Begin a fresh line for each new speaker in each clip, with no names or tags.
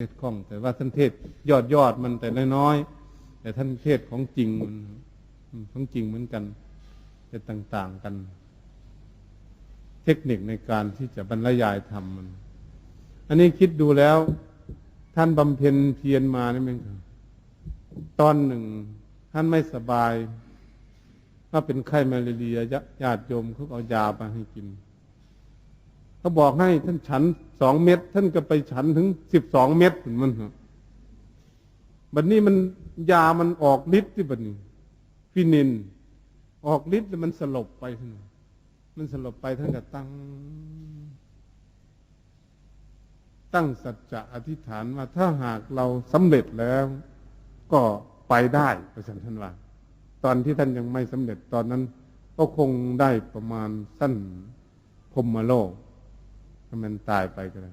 เทศคล่อง แต่ว่าท่านเทศยอดยอดมันแต่น้อยๆแต่ท่านเทศของจริงมันของจริงเหมือนกันแต่ต่างๆกัน เทคนิคในการที่จะบรรยายธรรมมัน อันนี้คิดดูแล้ว ท่านบำเพ็ญเพียรมานี่มั้งตอนหนึ่ง ท่านไม่สบายว่าเป็นไข้มาลาเรียญาติโยมเขาเอายามาให้กิน เขาบอกให้ท่านฉันสองเม็ดท่านก็ไปฉันถึงสิบสองเม็ดมันบบัดนี้มันยามันออกฤทธิ์ที่บัดนี้ ฟินิน ออกฤทธิ์แล้วมันสลบไปท่านมันสลบไปท่านก็ตั้ง ตั้งสัจจะอธิษฐานว่าถ้าหากเราสำเร็จแล้ว ก็ไปได้ประชันท่านว่าตอนที่ท่านยังไม่สำเร็จตอนนั้น ก็คงได้ประมาณสั้นพรหมโลก ถ้ามันตายไปก็ได้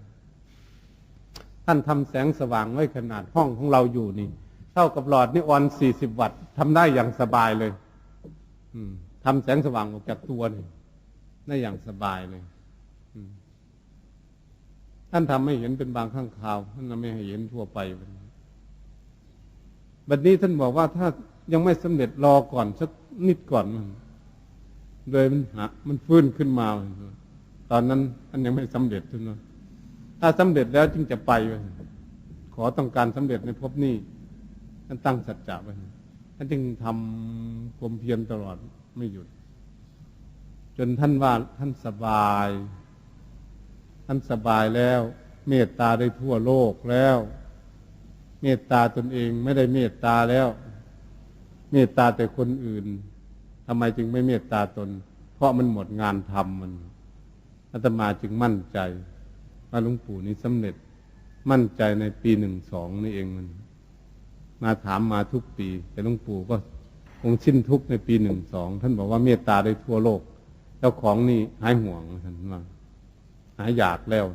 ท่านทำแสงสว่างไว้ขนาดห้องของเราอยู่นี่ เท่ากับหลอดนี่ออนสี่สิบวัตต์ทำได้อย่างสบายเลย อืมทำแสงสว่างออกจากตัวนี่ได้อย่างสบายเลยท่านทำให้เห็นเป็นบางข้างคราวท่านทำไม่ให้เห็นทั่วไปบัดนี้ท่านบอกว่าถ้ายังไม่สำเร็จรอก่อนสักนิดก่อนมันเลยมันหามันฟื้นขึ้นมา ตอนนั้นท่านยังไม่สำเร็จทุนนะถ้าสำเร็จแล้วจึงจะไป ขอต้องการสำเร็จในภพนี้ท่านตั้งสัจจะไว้ท่านจึงทำความเพียรตลอดไม่หยุด จนท่านว่าท่านสบาย ท่านสบายแล้ว เมตตาได้ทั่วโลกแล้ว เมตตาตนเองไม่ได้เมตตาแล้ว เมตตาแต่คนอื่นทำไมจึงไม่เมตตาตน เพราะมันหมดงานทำมัน อาตมาจึงมั่นใจ ว่าหลวงปู่นี้สำเร็จมั่นใจในปีหนึ่งสองนี่เองมัน มาถามมาทุกปี แต่หลวงปู่ก็คงสิ้นทุกในปีหนึ่งสองท่านบอกว่าเมตตาได้ทั่วโลก เจ้าของนี่หายห่วงท่านว่าหายอยากแล้ว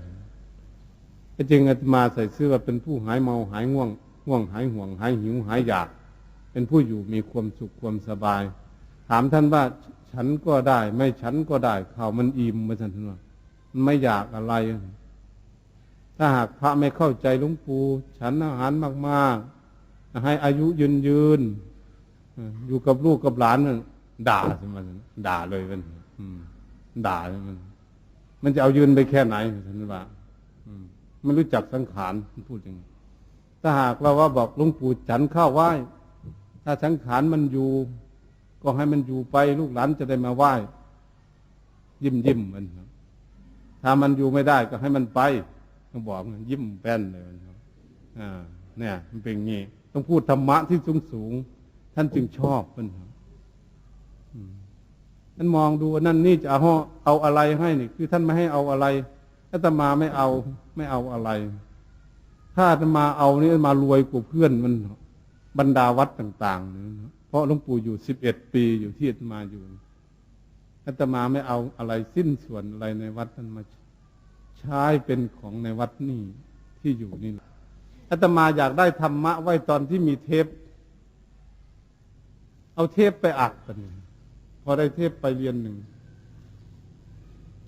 ก็จึงอาตมาใส่เสื้อว่าเป็นผู้หายเมาหายง่วงง่วงหายห่วง หายหิวหายอยาก เป็นผู้อยู่มีความสุขความสบาย ถามท่านว่าฉันก็ได้ ไม่ฉันก็ได้ข่าวมันอิ่มมาท่านว่า ไม่อยากอะไร ถ้าหากพระไม่เข้าใจหลวงปู่ฉันอาหารมากๆ ให้อายุยืนยืนอยู่กับลูกกับหลานมันด่าใช่ไหด่าเลยมันด่ามัน มันจะเอายืนไปแค่ไหนท่านว่าอืมมันรู้จักสังขารพูดอย่างนี้ถ้าหากเราว่าบอกหลวงปู่ฉันเข้าไหว้ ถ้าสังขารมันอยู่ ก็ให้มันอยู่ไป ลูกหลานจะได้มาไหว้ ยิ้มยิ้มมันครับ ถ้ามันอยู่ไม่ได้ก็ให้มันไปต้องบอกมันยิ้มแป้นเลยอ่าเนี่ย มันเป็นงี้ต้องพูดธรรมะที่สูงสูงท่านจึงชอบมันครับท่านมองดูนั่นนี่จะเอาเอาอะไรให้นี่คือท่านไม่ให้เอาอะไรถ้าตมาไม่เอาไม่เอาอะไร ถ้าอาตมาเอานี่มารวยกว่าเพื่อนมันบรรดาวัดต่างๆนะเพราะหลวงปู่อยู่สิบเอ็ดปีอยู่ที่อาตมาอยู่ อาตมาไม่เอาอะไรสิ้นส่วนอะไรในวัดท่านมาใช้เป็นของในวัดนี่ที่อยู่นี่อาตมาอยากได้ธรรมะไว้ตอนที่มีเทป เอาเทปไปอัดกันพอได้เทปไปเรียนหนึ่ง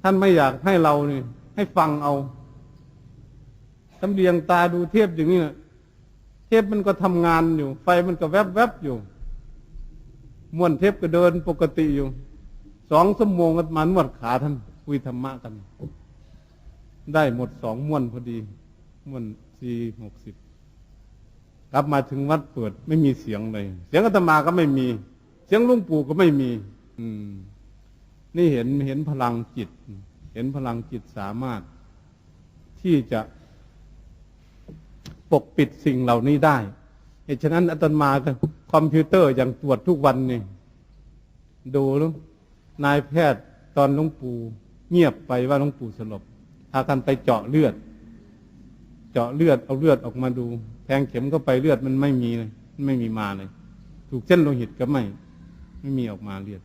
ท่านไม่อยากให้เรานี่ให้ฟังเอาทำเรียงตาดูเทปอย่างนี้นะเทปมันก็ทำงานอยู่ ไฟมันก็แวบแวบๆอยู่ ม้วนเทปก็เดินปกติอยู่ สองชั่วโมงก็มานวดขาท่านคุยธรรมะกัน ได้หมดสองม้วนพอดี ม้วนสี่หกสิบกลับมาถึงวัดเปิดไม่มีเสียงเลย เสียงอาตมาก็ไม่มี เสียงลุงปู่ก็ไม่มี อืม นี่เห็นเห็นพลังจิต เห็นพลังจิตสามารถ ที่จะปกปิดสิ่งเหล่านี้ได้ เหตุฉะนั้นอาตมาคอมพิวเตอร์อย่างตรวจทุกวันนี่ดูแล้ว นายแพทย์ตอนหลวงปู่เงียบไปว่าหลวงปู่สลบพากันไปเจาะเลือด เจาะเลือดเอาเลือดออกมาดู แทงเข็มเข้าไปเลือดมันไม่มีเลยไม่มีมาเลย ถูกเส้นโลหิตก็ไม่ไม่มีออกมาเลือด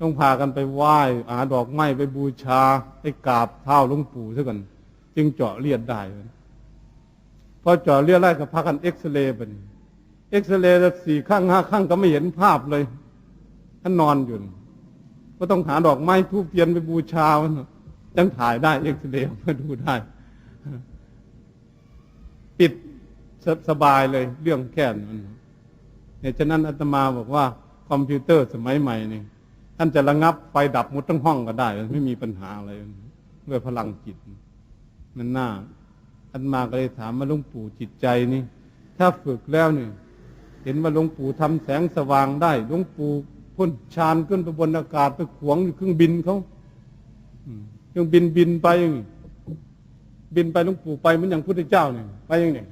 ต้องพากันไปไหว้อาดอกไม้ไปบูชาไปกราบเท้าหลวงปู่ซะก่อนจึงเจาะเลือดได้พอเจาะเลือดได้ก็พากันเอ็กซเรย์ไปเอ็กซเรย์สี่ข้างห้าข้างก็ไม่เห็นภาพเลยท่านนอนอยู่ ก็ต้องหาดอกไม้ทูบเทียนไปบูชาจังถ่ายได้เอ็กซเรย์มาดูได้ ปิดสสบายเลย เรื่องแค่นั้นเนี่ยฉะนั้นอาตมาบอกว่า คอมพิวเตอร์สมัยใหม่นี่ท่านจะระงับไฟดับหมดทั้งห้องก็ได้ ไม่มีปัญหาอะไรด้วยพลังจิต มันน่าอาตมาก็เลยถามมาหลวงปู่จิตใจนี่ ถ้าฝึกแล้วนี่เห็นว่าหลวงปู่ทำแสงสว่างได้หลวงปู่ พ่นชานขึ้นไปบนอากาศไปขวงอยู่เครื่องบินเขาเครื่องบินบินไปอย่างนี้บินไปหลวงปู่ไปเหมือนอย่างพุทธเจ้าเนี่ยไปอย่างนี้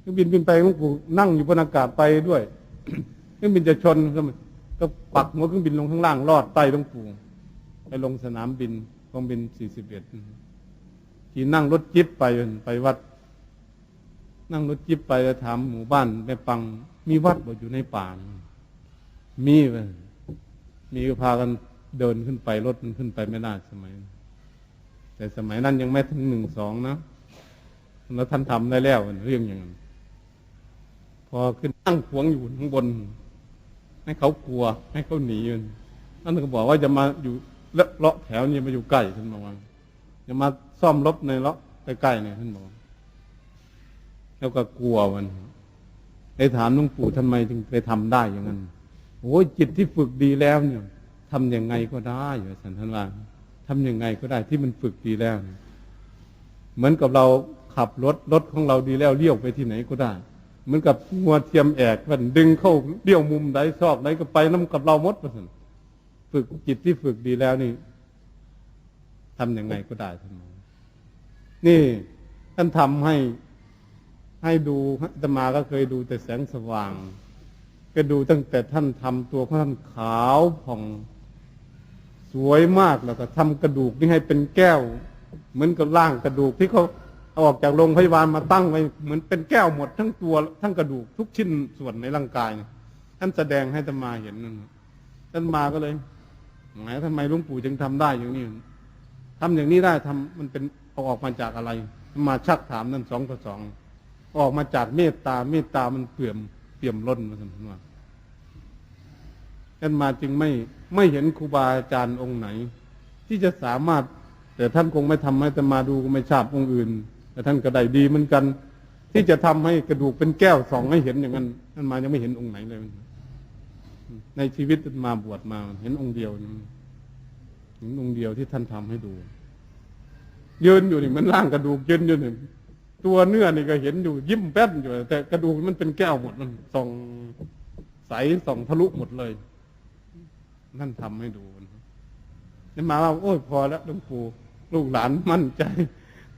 เครื่องบินบินไปหลวงปู่นั่งอยู่บนอากาศไปด้วยเครื่องบินจะชนก็มันก็ปักหัวเครื่องบินลงข้างล่างรอดใต้หลวงปู่ไปลงสนามบินกองบินสี่สิบเอ็ดที่นั่งรถจิ๊บไปไปวัด นั่งรถจิ๊บไปแล้วถามหมู่บ้านแม่ปัง มีวัดบ่อยู่ในป่าน มีมีก็พากันเดินขึ้นไปรถมันขึ้นไปไม่ได้สมัย แต่สมัยนั้นยังไม่ถึงหนึ่งสองนะแล้วท่านทำได้แล้วเรื่องอย่างนั้น พอขึ้นตั้งขวงอยู่ข้างบน ให้เขากลัว ให้เขาหนีมันท่านก็บอกว่าจะมาอยู่เลาะแถวนี้มาอยู่ใกล้ท่านบอกว่าจะมาซ่อมรถในเลาะใกล้ๆเนี่ยท่านบอกแล้วก็กลัวมันไปถามหลวงปู่ทำไมถึงไปทำได้อย่างนั้น โอ้ยจิตที่ฝึกดีแล้วเนี่ยทำยังไงก็ได้อยู่สันทานว่าทำยังไงก็ได้ที่มันฝึกดีแล้วเหมือนกับเราขับรถรถของเราดีแล้วเลี้ยวไปที่ไหนก็ได้ เหมือนกับงัวเทียมแอกมันดึงเข้าเลี้ยวมุมใดซอกใดก็ไปน้ำกับเรามดประสันฝึกจิตที่ฝึกดีแล้วนี่ทำยังไงก็ได้ท่านนี่ท่านทำให้ให้ดูอาตมาก็เคยดูแต่แสงสว่าง ก็ดูตั้งแต่ท่านทำตัวของท่านขาวผ่องสวยมากแล้วก็ทำกระดูกนี่ให้เป็นแก้ว เหมือนกับร่างกระดูกที่เขาเอาออกจากโรงพยาบาลมาตั้งไว้เหมือนเป็นแก้วหมดทั้งตัวทั้งกระดูกทุกชิ้นส่วนในร่างกายท่านแสดงให้อาตมาเห็นนั่นท่านมาก็เลยหมายทำไมหลวงปู่จึงทำได้อย่างนี้ทำอย่างนี้ได้ทำมันเป็นเอาออกมาจากอะไร มาชักถามนั่นสองต่อสองออกมาจากเมตตาเมตตามันเปี่ยม ปี่ยมล้นมาสมพันธ์ว่าท่านมาจึงไม่ไม่เห็นครูบาอาจารย์องค์ไหน ที่จะสามารถ แต่ท่านคงไม่ทำให้แต่มาดูก็ไม่ทราบองค์อื่น แต่ท่านก็ได้ดีเหมือนกัน ที่จะทำให้กระดูกเป็นแก้วสองให้เห็นอย่างนั้นท่านมายังไม่เห็นองค์ไหนเลย ในชีวิตท่านมาบวชมาเห็นองค์เดียวนี่เห็นองค์เดียวที่ท่านทำให้ดูยืนอยู่นี่มันร่างกระดูกยืนอยู่นี่ ตัวเนื้อนี่ก็เห็นอยู่ยิ้มแป้นอยู่ แต่กระดูกมันเป็นแก้วหมดมันส่องใสส่องทะลุหมดเลยนั่นทำให้ดูนี่มาว่าโอ้ยพอแล้วหลวงปู่ลูกหลานมั่นใจ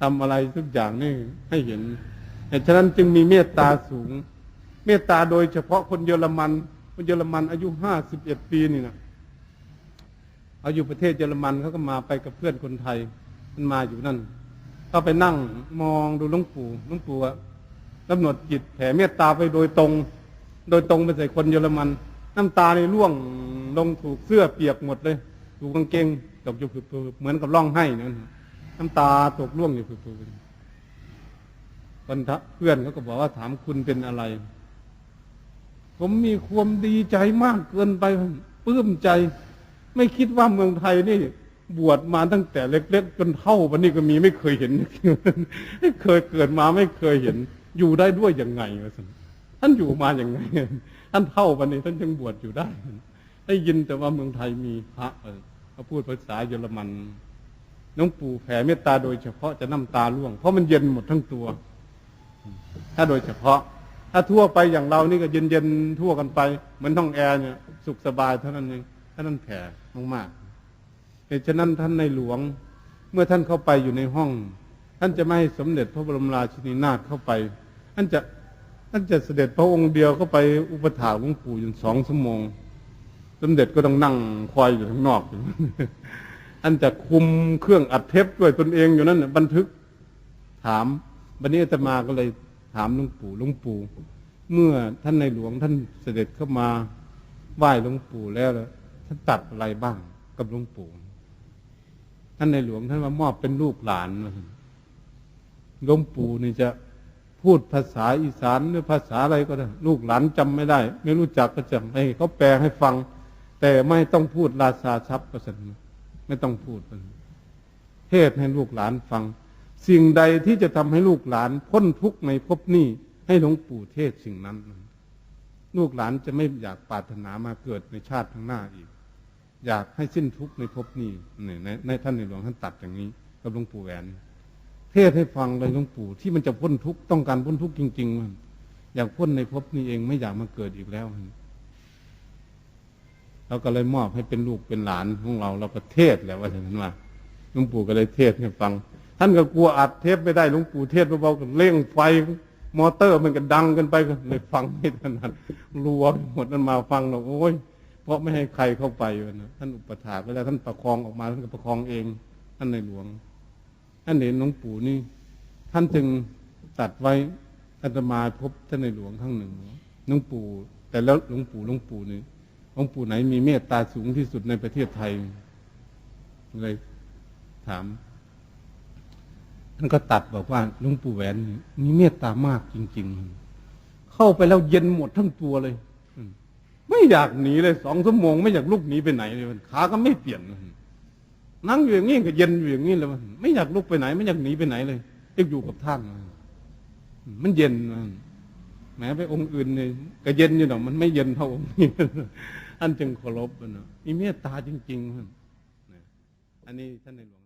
ทำอะไรทุกอย่างนี่ให้เห็นแต่ฉะนั้นจึงมีเมตตาสูง เมตตาโดยเฉพาะคนเยอรมัน คนเยอรมันอายุห้าสิบเอ็ดปีนี่นะเอาอยู่ประเทศเยอรมันเขาก็มาไปกับเพื่อนคนไทย มันมาอยู่นั่น ก็ไปนั่งมองดูหลวงปู่หลวงปู่กำหนดจิตแผ่เมตตาไปโดยตรง โดยตรงไปใส่คนเยอรมัน น้ำตาในร่วงลงถูกเสื้อเปียกหมดเลย ถูกกางเกงตกอยู่ผือเหมือนกับร่องให้นั่นน้ำตาตกร่วงอยู่ผือๆคนทะเพื่อนเขาก็บอกว่าถามคุณเป็นอะไร ผมมีความดีใจมากเกินไปปลื้มใจ ไม่คิดว่าเมืองไทยนี่ บวชมาตั้งแต่เล็ก ๆ จนเท่าวันนี้ก็มีไม่เคยเห็นไม่เคยเกิดมาไม่เคยเห็น อยู่ได้ด้วยยังไงวะท่านอยู่มาอย่างไง ท่านเท่าวันนี้ท่านยังบวชอยู่ได้ ได้ยินแต่ว่าเมืองไทยมีพระเขาพูดภาษาเยอรมันน้องปู่แผ่เมตตาโดยเฉพาะจะน้ำตาร่วง เพราะมันเย็นหมดทั้งตัว ถ้าโดยเฉพาะ ถ้าทั่วไปอย่างเรานี่ก็เย็นๆทั่วกันไป เหมือนท้องแอร์เนี่ย สุขสบายเท่านั้นเองท่านั้นแผ่มากๆ เหตุฉะนั้นท่านในหลวง เมื่อท่านเข้าไปอยู่ในห้อง ท่านจะไม่ให้สมเด็จพระบรมราชินีนาถเข้าไปท่านจะท่านจะเสด็จพระองค์เดียวเข้าไปอุปถากหลวงปู่อยู่สองชั่วโมง สมเด็จก็ต้องนั่งคอยอยู่ข้างนอกท่านจะคุมเครื่องอัดเทปด้วยตนเองอยู่นั่นบันทึกถามบันนี้อาตมาก็เลยถามหลวงปู่หลวงปู่เมื่อท่านในหลวงท่านเสด็จเข้ามาไหว้หลวงปู่แล้วแล้วท่านตัดอะไรบ้างกับหลวงปู่ ท่านในหลวงท่านมามอบเป็นลูกหลานหลวงปู่นี่จะพูดภาษาอีสานหรือภาษาอะไรก็ได้ ลูกหลานจำไม่ได้ ไม่รู้จักก็จะให้เขาแปลให้ฟัง แต่ไม่ต้องพูดราชาชับก็สันไม่ต้องพูดเทศให้ลูกหลานฟัง สิ่งใดที่จะทำให้ลูกหลานพ้นทุกข์ในภพนี้ให้หลวงปู่เทศสิ่งนั้น ลูกหลานจะไม่อยากปรารถนามาเกิดในชาติข้างหน้าอีก อยากให้สิ้นทุกข์ในภพนี้เนี่ยในในท่านในหลวงท่านตัดอย่างนี้กับหลวงปู่แหวน เทศให้ฟังเลยหลวงปู่ที่มันจะพ้นทุกข์ต้องการพ้นทุกข์จริงๆมันอยากพ้นในภพนี้เองไม่อยากมาเกิดอีกแล้วเราก็เลยมอบให้เป็นลูกเป็นหลานของเราเราก็เทศแหล้วว่าอย่างนั้นว่าหลวงปู่ก็เลยเทศให้ฟัง ท่านก็กลัวอัดเทปไม่ได้หลวงปู่เทศเบาๆก็เร่งไฟมอเตอร์มันก็ดังกันไปก็เลยฟังไม่ถนัดรัวหมดนั้นมาฟังเราโอ้ย เพราะไม่ให้ใครเข้าไปนะท่านอุปถาเวลาท่านประคองออกมาท่านก็ประคองเองท่านในหลวงท่านเห็นหลวงปู่นี่ ท่านจึงตัดไว้อาตมาพบท่านในหลวงข้างหนึ่งหลวงปู่ แต่แล้วหลวงปู่หลวงปู่นี่หลวงปู่ไหนมีเมตตาสูงที่สุดในประเทศไทยเลยถามท่านก็ตัดบอกว่าหลวงปู่แหวนนี่มีเมตตามากจริง ๆ เข้าไปแล้วเย็นหมดทั้งตัวเลย ไม่อยากหนีเลยสองชั่วโมงไม่อยากลุกหนีไปไหนเลยมันขาก็ไม่เปลี่ยนนั่งอยู่อย่างนี้ก็เย็นอยู่อย่างนี้เลยมันไม่อยากลุกไปไหน ไม่อยากหนีไปไหนเลยอยากอยู่กับท่านมันเย็นแม้ไปองค์อื่นเนี่ยก็เย็นอยู่หรอกมันไม่เย็นเท่าองค์นี้ท่านจึงเคารพนเนะมีเมตตาจริงๆมันนะอันนี้ท่านในหลวง